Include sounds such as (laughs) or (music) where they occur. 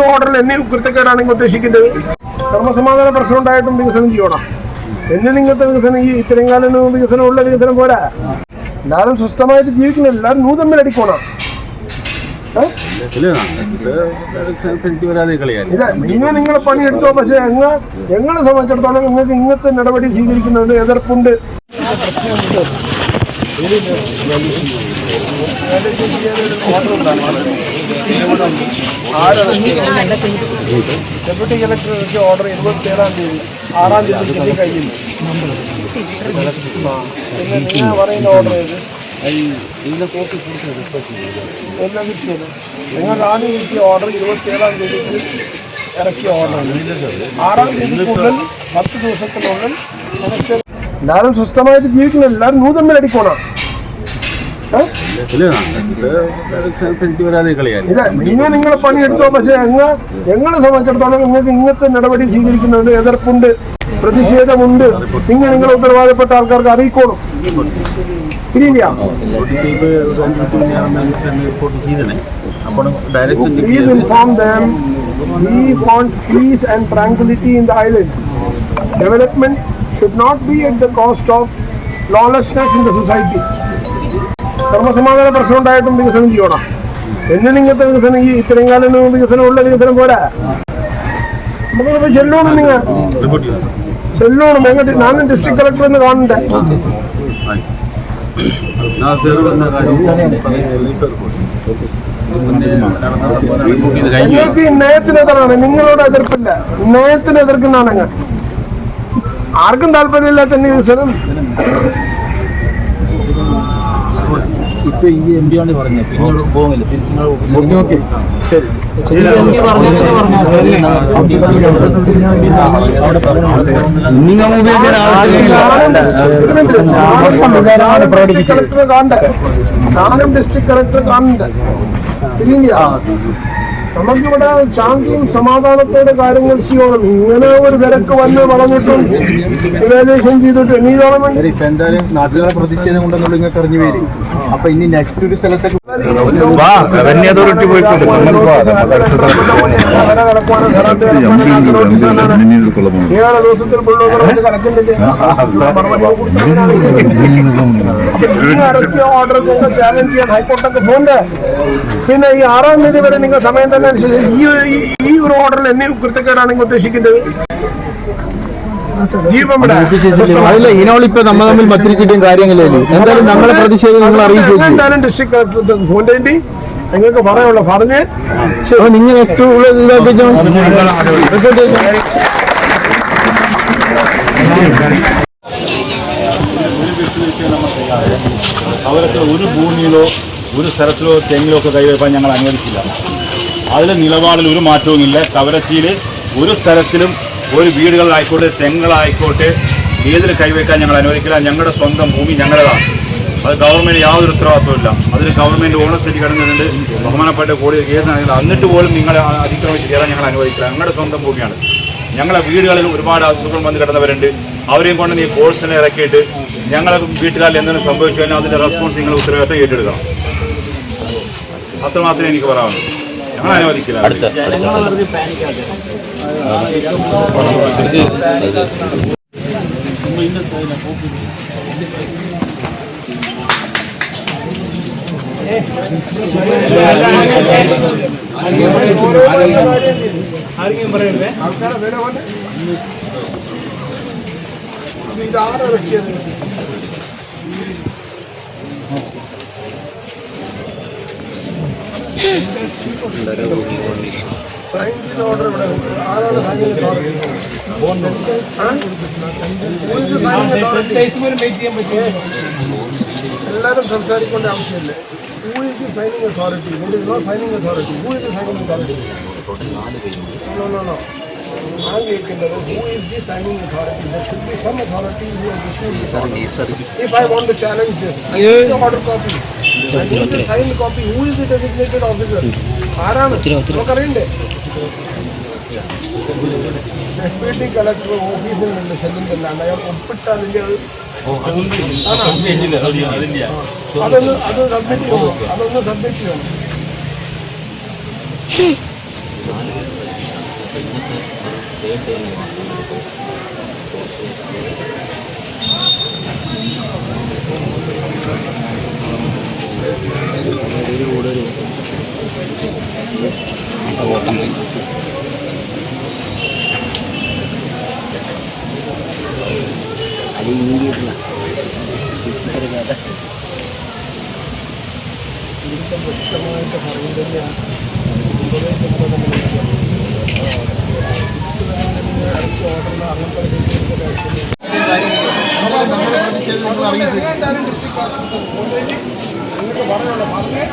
ഒരു ഓർഡറിൽ എന്നെ കുരുത്തക്കേടാണ് നിങ്ങൾ ഉദ്ദേശിക്കുന്നത്. ധർമ്മസമാധാന പ്രശ്നം ഉണ്ടായിട്ടും വികസനം ചെയ്യണം. എന്നെ നിങ്ങൾക്ക് വികസനം ഈ ഇത്രയും കാലം വികസനം ഉള്ള വികസനം പോരാ. എല്ലാവരും സ്വസ്ഥമായിട്ട് ജീവിക്കുന്നില്ല എല്ലാവരും അടിക്കണം. വരാതെ കളിയാൻ ഇല്ല നിങ്ങൾ നിങ്ങളെ പണിയെടുത്തോ പക്ഷെ ഞങ്ങൾ ഞങ്ങളെ സംബന്ധിച്ചിടത്തോളം നിങ്ങൾക്ക് ഇങ്ങനത്തെ നടപടി സ്വീകരിക്കുന്നതിന് എതിർപ്പുണ്ട്. ഡെപ്യൂട്ടി കളക്ടർക്ക് ഓർഡർ ഇരുപത്തി ഏഴാം തീയതി ആറാം തീയതി കിട്ടി ആ. പിന്നെ നിങ്ങൾ പറയുന്ന ഓർഡർ കിട്ടിയത് നിങ്ങൾക്ക് ആദ്യം കിട്ടിയ ഓർഡർ ഇരുപത്തി ഏഴാം തീയതിക്ക് ഇറക്കിയ ഓർഡറാണ് ആറാം തീയതിക്കുള്ളിൽ പത്ത് ദിവസത്തിനുള്ളിൽ എല്ലാവരും സ്വസ്ഥമായിട്ട് ജീവിക്കുന്നു എല്ലാവരും നൂതമ്മിൽ തമ്മിൽ അടിക്കോണം നിങ്ങൾ നിങ്ങളെ പണിയെടുത്തോ പക്ഷെ എങ്ങ ഞങ്ങളെ സംബന്ധിച്ചിടത്തോളം നിങ്ങൾക്ക് ഇങ്ങനത്തെ നടപടി സ്വീകരിക്കുന്നുണ്ട് എതിർപ്പുണ്ട് പ്രതിഷേധമുണ്ട്. നിങ്ങൾ നിങ്ങൾ ഉത്തരവാദപ്പെട്ട ആൾക്കാർക്ക് അറിയിക്കോളും. ഇല്ല റിപ്പോർട്ട് ചെയ്തേ അപ്പോൾ direction Please inform them. We want peace and tranquility in the island. Development should not be at the cost of lawlessness in the society. ക്രമസമാധാന പ്രശ്നം ഉണ്ടായിട്ടും വികസനം ചെയ്യണം. എന്നും ഇങ്ങനത്തെ വികസനം ഈ ഇത്രയും കാലം വികസനം ഉള്ള വികസനം പോരാ. നമുക്ക് ചെല്ലോണം നിങ്ങൾ ചെല്ലോണം എങ്ങനെ ഞാനും ഡിസ്ട്രിക്ട് കളക്ടർ എന്ന് കാണണ്ടേ? നിങ്ങൾക്ക് നയത്തിനെതിരാണ് നിങ്ങളോട് എതിർപ്പില്ല. നയത്തിന് എതിർക്കുന്നതാണ് അങ്ങ് ആർക്കും താല്പര്യമില്ലാത്ത തന്നെ ഇപ്പൊ ഈ എം പി ആണ് പറഞ്ഞത് പിന്നോട് പോകുന്നില്ല തിരിച്ചു കളക്ടർ കാണണ്ട ഡിസ്ട്രിക്ട് കളക്ടർ കാണണ്ട നമുക്കിവിടെ ശാന്തിയും സമാധാനത്തോടെ കാര്യങ്ങൾ ചെയ്യണം ഇങ്ങനെ ഒരു വിലക്ക് വന്ന് വളഞ്ഞിട്ടും ഇവാലുവേഷൻ ചെയ്തിട്ട് ഇനി ഇതോളം ഇപ്പൊ എന്തായാലും നാട്ടുകാരെ പ്രതിഷേധം കൊണ്ടെന്നുള്ള നിങ്ങൾക്ക് അറിഞ്ഞു വരും അപ്പൊ ഇനി നെക്സ്റ്റ് ഒരു സ്ഥലത്തേക്ക് റവന്യൂ അതോറിറ്റി പോയിട്ടുണ്ട് ഏഴ് ദിവസത്തിൽ ബുള്ളോസർ വെച്ച് കലക്കുന്നില്ലേ ഇറക്കിയ ഓർഡർ നിങ്ങൾ ചാലഞ്ച് ചെയ്യാൻ ഹൈക്കോർട്ടൊക്കെ പോണ്ട് പിന്നെ ഈ ആറാം തീയതി വരെ നിങ്ങൾ സമയം തന്നെ അനുസരിച്ച് ഈ ഒരു- ഈ- ഒരു ഓർഡറിൽ എന്നെ കുരുത്തക്കേടാണ് നിങ്ങൾ വിടാൻ. അതില്ല ഇനോളിപ്പോ നമ്മൾ തമ്മിൽ മത്സരിച്ചിട്ടും കാര്യങ്ങളില്ലല്ലോ എന്തായാലും നമ്മളെ പ്രതിഷേധം നിങ്ങൾ അറിയിച്ചു ഡിസ്ട്രിക്ട് കളക്ടർ ഫോൺ വേണ്ടി നിങ്ങൾക്ക് പറയാനുള്ള. പറഞ്ഞ് നിങ്ങൾ അവരൊക്കെ ഒരു ഭൂമിയിലോ ഒരു സ്ഥലത്തിലോ തെങ്ങിലോ ഒക്കെ കൈവയ്ക്കാൻ ഞങ്ങൾ അനുവദിക്കില്ല. അതിലെ നിലപാടിൽ ഒരു മാറ്റവുമില്ല കവരത്തിയിൽ ഒരു സ്ഥലത്തിലും ഒരു വീടുകളിലായിക്കോട്ടെ തെങ്ങുകളായിക്കോട്ടെ ഏതിൽ കൈവയ്ക്കാൻ ഞങ്ങൾ അനുവദിക്കില്ല. ഞങ്ങളുടെ സ്വന്തം ഭൂമി ഞങ്ങളുടേതാണ്. അത് ഗവൺമെന്റ് യാതൊരു ഉത്തരവാദിത്വമില്ല അതിൽ ഗവൺമെന്റ് ഓണർസിറ്റി കിടന്നിട്ടുണ്ട്. ബഹുമാനപ്പെട്ട കോടി കേസാണെങ്കിൽ എന്നിട്ട് പോലും നിങ്ങളെ അതിക്രമിച്ച് കയറാൻ ഞങ്ങൾ അനുവദിക്കില്ല. ഞങ്ങളുടെ സ്വന്തം ഭൂമിയാണ്. ഞങ്ങളെ വീടുകളിൽ ഒരുപാട് അസുഖം വന്ന് കിടന്നവരുണ്ട്. അവരെയും കൊണ്ട് നീ ഫോഴ്സിനെ ഇറക്കിയിട്ട് ഞങ്ങളെ വീട്ടുകാരിൽ എന്തെങ്കിലും സംഭവിച്ചു കഴിഞ്ഞാൽ അതിന്റെ റെസ്പോൺസ് നിങ്ങൾ ഉത്തരവാദിത്തം ഏറ്റെടുക്കണം. അത്രമാത്രമേ എനിക്ക് പറയാനുള്ളൂ. ഞങ്ങൾ അനുവദിക്കില്ല ആൾക്കാരെ വില കൊണ്ട് ഇതാരെ ഇറക്കിയത് സൈൻ ചെയ്ത ഓർഡർ ഇവിടെ. ആരാണ് authority? എല്ലാവരും സംസാരിക്കേണ്ട ആവശ്യമില്ല. Who is the signing authority there is no signing authority who is the signing authority no no no ഞാൻ കേൾക്കുന്നത് who is the signing authority there should be some authority who has issued if I want to challenge this I need the order copy I need the sign copy who is the designated officer ആരാണ്? നമുക്കറിയണ്ടേ? Deputy collector ഓഫീസിൽ നിന്ന് ചെല്ലുന്നില്ലാണ്ട് അയാൾ ഒപ്പിട്ടതിന്റെ അത് അതൊന്ന് അത് submit ചെയ്യണം. അതൊന്ന് സബ്മിറ്റ് ചെയ്യണം. (laughs) എന്തായാലും ഡിസ്ട്രിക്ട് ഓൾറെഡി നിങ്ങൾക്ക് പറഞ്ഞോളാം പറഞ്ഞേ